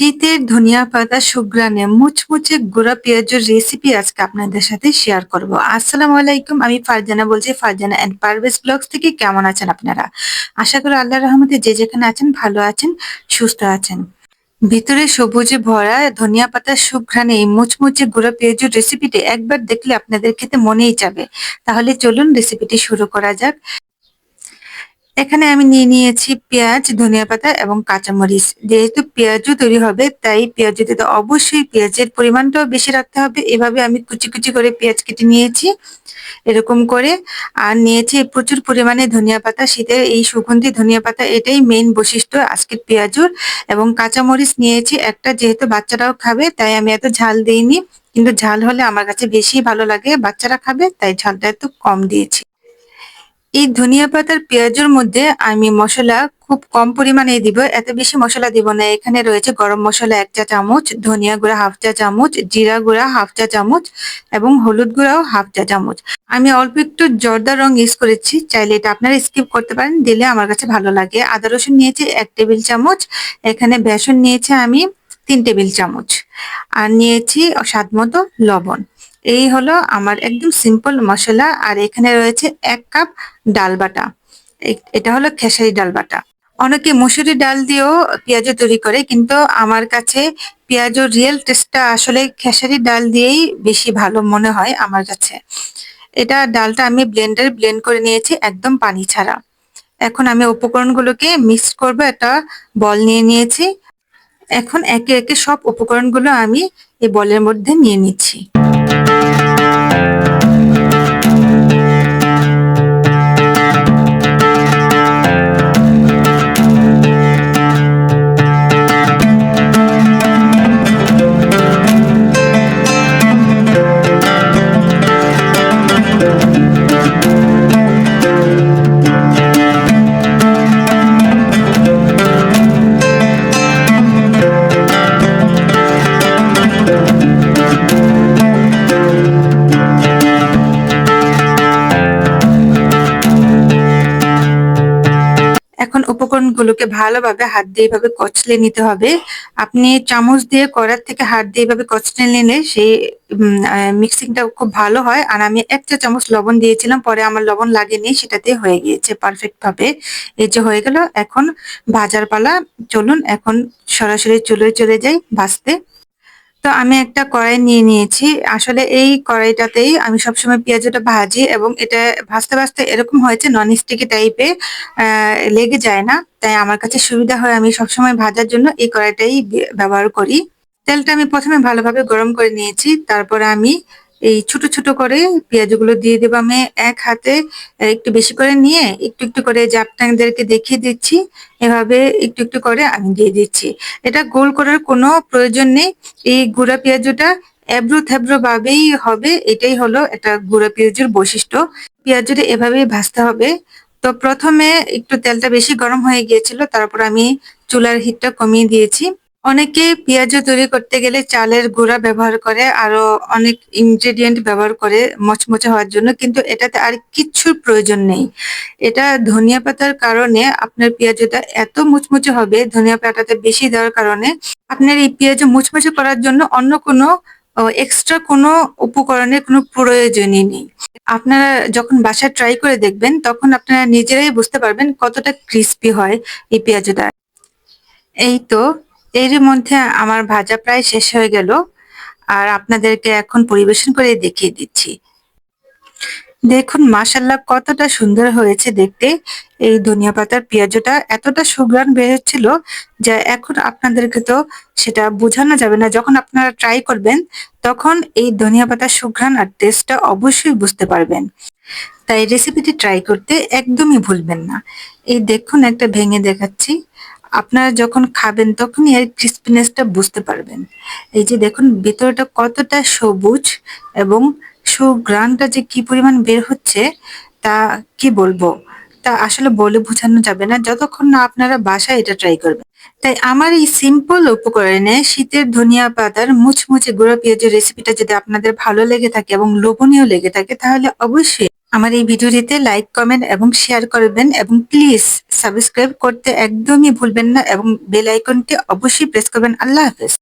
শীতের ধনিয়া পাতা সুগ্রানে মুচমুচে গুঁড়া পেঁয়াজের রেসিপি আজকে আপনাদের সাথে শেয়ার করব। আসসালামু আলাইকুম, আমি ফারজানা বলছি, ফারজানা এন্ড পারভেজ ব্লগস থেকে কেমন আছেন আপনারা? আশা করি আল্লাহ রহমতে যে যেখানে আছেন, ভালো আছেন, সুস্থ আছেন। ভিতরে সবুজে ভরা ধনিয়া পাতার সুঘ্রাণে এই মুচমুচে গুঁড়া পেঁয়াজের রেসিপিটি একবার দেখলে আপনাদের খেতে মনেই যাবে। তাহলে চলুন রেসিপিটি শুরু করা যাক। এখানে আমি নিয়ে নিয়েছি পেঁয়াজ, ধনিয়া পাতা এবং কাঁচামরিচ। যেহেতু পেঁয়াজও তৈরি হবে, তাই পেঁয়াজ দিতে অবশ্যই পেঁয়াজের পরিমাণটাও বেশি রাখতে হবে। এভাবে আমি কুচি কুচি করে পেঁয়াজ কেটে নিয়েছি এরকম করে। আর নিয়েছি প্রচুর পরিমাণে ধনিয়া পাতা, শীতের এই সুগন্ধি ধনিয়া পাতা, এটাই মেইন বৈশিষ্ট্য আজকের পেঁয়াজুর। এবং কাঁচামরিচ নিয়েছি একটা, যেহেতু বাচ্চারাও খাবে, তাই আমি এত ঝাল দিইনি। কিন্তু ঝাল হলে আমার কাছে বেশি ভালো লাগে, বাচ্চারা খাবে, তাই ঝালটা একটু কম দিয়েছি। এই ধনিয়া পাতার পেঁয়াজের মধ্যে আমি মশলা খুব কম পরিমাণে দিব, এত বেশি মশলা দিব না। এখানে রয়েছে গরম মশলা এক চা চামচ, ধনিয়া গুঁড়া হাফ চা চামচ, জিরা গুঁড়া হাফ চা চামচ এবং হলুদ গুঁড়াও হাফ চা চামচ। আমি অল্প একটু জর্দা রং ইউজ করেছি, চাইলে এটা আপনারা স্কিপ করতে পারেন, দিলে আমার কাছে ভালো লাগে। আদা রসুন নিয়েছি এক টেবিল চামচ, এখানে বেসন নিয়েছে আমি তিন টেবিল চামচ। আর নিয়েছি স্বাদ মতো লবণ। এই হলো আমার একদম সিম্পল মশলা, আর এখানে রয়েছে এক কাপ ডাল বাটা। এটা হলো খেসারি ডাল বাটা। অনেকে মুসুরি ডাল দিয়েও পেঁয়াজ তৈরি করে, কিন্তু আমার কাছে পেঁয়াজের রিয়েল টেস্টটা আসলে খেসারি ডাল দিয়েই বেশি ভালো মনে হয় আমার কাছে। এটা ডালটা আমি ব্লেন্ডার ব্লেন্ড করে নিয়েছি একদম পানি ছাড়া। এখন আমি উপকরণগুলোকে মিক্স করব, একটা বল নিয়ে নিয়েছি। এখন একে একে সব উপকরণগুলো আমি এই বলের মধ্যে নিয়ে নিচ্ছি। উপকরণগুলোকে ভালোভাবে হাত দিয়ে এভাবে কচলে নিতে হবে। আপনি চামচ দিয়ে করার থেকে হাত দিয়ে এভাবে কচলে নিলে সেই মিক্সিংটা খুব ভালো হয়। আর আমি এক চা চামচ লবণ দিয়েছিলাম, পরে আমার লবণ লাগেনি, সেটাতে হয়ে গিয়েছে পারফেক্ট ভাবে। এই যে হয়ে গেল, এখন ভাজার পালা, চলুন এখন সরাসরি চলে চলে যাই, ভাজতে। তো আমি একটা কড়াই নিয়ে নিয়েছি। আসলে এই কড়াইটাতেই আমি সবসময় পেঁয়াজটা ভাজি এবং এটা ভাজতে ভাজতে এরকম হয়েছে নন স্টিকি টাইপে লেগে যায় না। তাই আমার কাছে সুবিধা হয় আমি সবসময় ভাজার জন্য এই কড়াইটাই ব্যবহার করি। তেলটা আমি প্রথমে ভালোভাবে গরম করে নিয়েছি। তারপরে আমি এই ছোট ছোট করে পেঁয়াজগুলো দিয়ে দেবো আমি এক হাতে, একটু বেশি করে নিয়ে একটু একটু করে জাপটাংদেরকে দেখিয়ে দিচ্ছি। এভাবে একটু একটু করে আমি দিয়ে দিচ্ছি। এটা গোল করার কোনো প্রয়োজন নেই। এই গুঁড়া পেঁয়াজটা এব্রো থেব্রো ভাবেই হবে। এটাই হলো একটা গুঁড়া পেঁয়াজের বৈশিষ্ট্য। পেঁয়াজটা এভাবেই ভাজতে হবে। তো প্রথমে একটু তেলটা বেশি গরম হয়ে গিয়েছিল, তারপর আমি চুলার হিটটা কমিয়ে দিয়েছি। অনেকে পেঁয়াজ তৈরি করতে গেলে চালের গুঁড়া ব্যবহার করে, আরও অনেক ইনগ্রেডিয়েন্ট ব্যবহার করে মচমচে হওয়ার জন্য, কিন্তু এটাতে আর কিচ্ছুর প্রয়োজন নেই। এটা ধনিয়া পাতার কারণে আপনার পেঁয়াজটা এত মুচমুচে হবে, ধনিয়া পাতাতে বেশি দেওয়ার কারণে আপনার এই পেঁয়াজ মুচমুচে করার জন্য অন্য কোনো এক্সট্রা কোনো উপকরণের কোনো প্রয়োজনই নেই। আপনারা যখন বাসায় ট্রাই করে দেখবেন, তখন আপনারা নিজেরাই বুঝতে পারবেন কতটা ক্রিস্পি হয় এই পেঁয়াজটা। এই তো এর মধ্যে আমার ভাজা প্রায় শেষ হয়ে গেল, আর আপনাদেরকে এখন পরিবেশন করে দেখিয়ে দিচ্ছি। দেখুন মাসাল্লাহ কতটা সুন্দর হয়েছে দেখতে। এই ধনিয়া পাতার পেঁয়াজটা এতটা সুগ্রান বেরোচ্ছিল যা এখন আপনাদেরকে তো সেটা বোঝানো যাবে না। যখন আপনারা ট্রাই করবেন, তখন এই ধনিয়া পাতার সুঘ্রাণ আর টেস্টটা অবশ্যই বুঝতে পারবেন। তাই রেসিপিটি ট্রাই করতে একদমই ভুলবেন না। এই দেখুন, একটা ভেঙে দেখাচ্ছি। আপনারা যখন খাবেন তখনই এর ক্রিসপিনেসটা বুঝতে পারবেন। এই যে দেখুন, ভেতরটা কতটা সবুজ এবং সুগ্রানটা যে কি পরিমাণ বের হচ্ছে, তা কি বলব? তা আসলে বলে বোঝানো যাবে না। যতক্ষণ না আপনারা বাসায় এটা ট্রাই করবেন। তাই আমার এই সিম্পল উপকরণে শীতের ধনিয়া পাতার মুচমুচে গুঁড়ো পেঁয়াজের রেসিপিটা যদি আপনাদের ভালো লেগে থাকে এবং লোভনীয় লেগে থাকে, তাহলে অবশ্যই আমার এই ভিডিওটিতে লাইক কমেন্ট এবং শেয়ার করবেন এবং প্লিজ সাবস্ক্রাইব করতে একদমই ভুলবেন না এবং বেল আইকনটি অবশ্যই প্রেস করবেন। আল্লাহ হাফেজ।